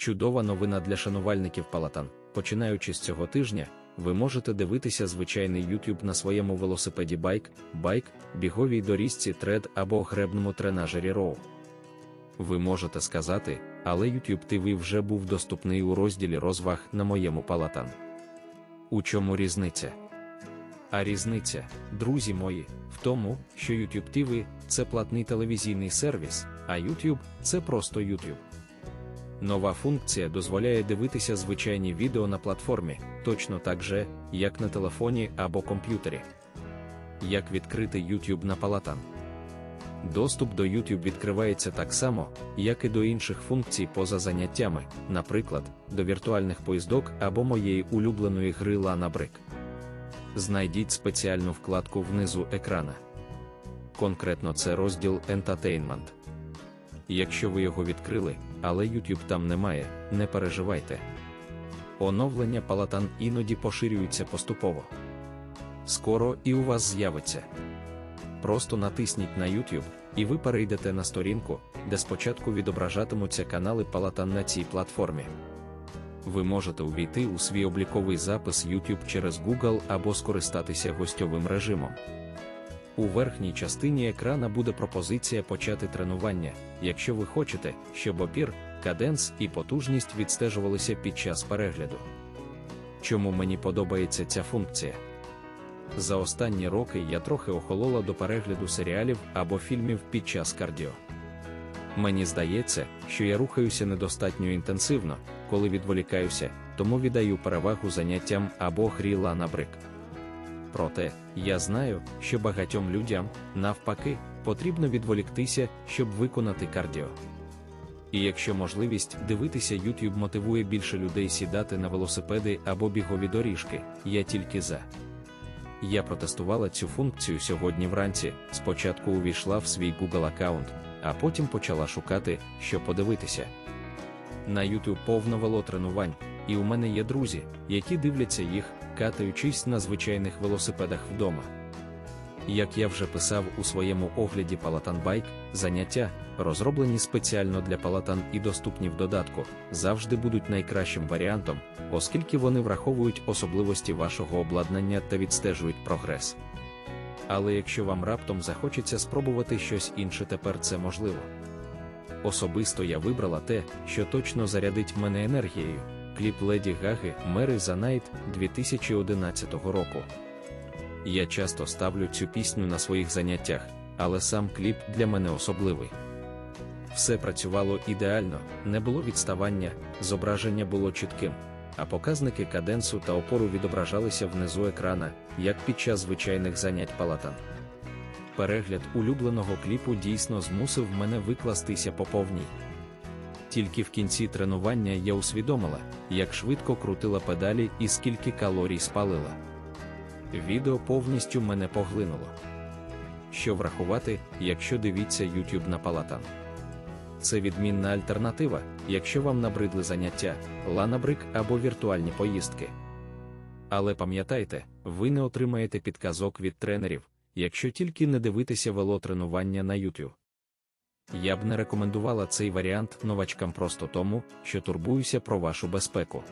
Чудова новина для шанувальників палатан. Починаючи з цього тижня, ви можете дивитися звичайний YouTube на своєму велосипеді байк, байк, біговій доріжці тред або гребному тренажері роу. Ви можете сказати, але YouTube TV вже був доступний у розділі розваг на моєму палатан. У чому різниця? А різниця, друзі мої, в тому, що YouTube TV – це платний телевізійний сервіс, а YouTube – це просто YouTube. Нова функція дозволяє дивитися звичайні відео на платформі, точно так же, як на телефоні або комп'ютері. Як відкрити YouTube на палатан. Доступ до YouTube відкривається так само, як і до інших функцій поза заняттями, наприклад, до віртуальних поїздок або моєї улюбленої гри Lana Brick. Знайдіть спеціальну вкладку внизу екрана. Конкретно це розділ Entertainment. Якщо ви його відкрили, але YouTube там немає, не переживайте. Оновлення палатан іноді поширюються поступово. Скоро і у вас з'явиться. Просто натисніть на YouTube, і ви перейдете на сторінку, де спочатку відображатимуться канали палатан на цій платформі. Ви можете увійти у свій обліковий запис YouTube через Google або скористатися гостьовим режимом. У верхній частині екрана буде пропозиція почати тренування, якщо ви хочете, щоб опір, каденс і потужність відстежувалися під час перегляду. Чому мені подобається ця функція? За останні роки я трохи охолола до перегляду серіалів або фільмів під час кардіо. Мені здається, що я рухаюся недостатньо інтенсивно, коли відволікаюся, тому віддаю перевагу заняттям або грі Лана Брик. Проте, я знаю, що багатьом людям, навпаки, потрібно відволіктися, щоб виконати кардіо. І якщо можливість дивитися YouTube мотивує більше людей сідати на велосипеди або бігові доріжки, я тільки за. Я протестувала цю функцію сьогодні вранці, спочатку увійшла в свій Google аккаунт, а потім почала шукати, що подивитися. На YouTube повно велотренувань, і у мене є друзі, які дивляться їх, катаючись на звичайних велосипедах вдома. Як я вже писав у своєму огляді Палатан Байк, заняття, розроблені спеціально для палатан і доступні в додатку, завжди будуть найкращим варіантом, оскільки вони враховують особливості вашого обладнання та відстежують прогрес. Але якщо вам раптом захочеться спробувати щось інше, тепер це можливо. Особисто я вибрала те, що точно зарядить мене енергією кліп Леді Гаги Мери за Найт 2011 року. Я часто ставлю цю пісню на своїх заняттях, але сам кліп для мене особливий. Все працювало ідеально, не було відставання, зображення було чітким, а показники каденсу та опору відображалися внизу екрана, як під час звичайних занять палатан. Перегляд улюбленого кліпу дійсно змусив мене викластися по повній. Тільки в кінці тренування я усвідомила, як швидко крутила педалі і скільки калорій спалила. Відео повністю мене поглинуло. Що врахувати, якщо дивіться YouTube на палатан? Це відмінна альтернатива, якщо вам набридли заняття, ланабрик або віртуальні поїздки. Але пам'ятайте, ви не отримаєте підказок від тренерів, якщо тільки не дивитеся велотренування на YouTube. Я б не рекомендувала цей варіант новачкам просто тому, що турбуюся про вашу безпеку.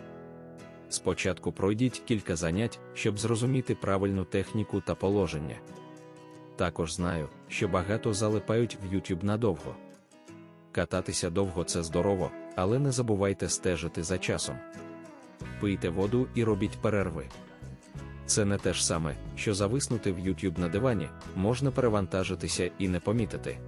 Спочатку пройдіть кілька занять, щоб зрозуміти правильну техніку та положення. Також знаю, що багато залипають в YouTube надовго. Кататися довго це здорово, але не забувайте стежити за часом. Пийте воду і робіть перерви. Це не те ж саме, що зависнути в YouTube на дивані, можна перевантажитися і не помітити.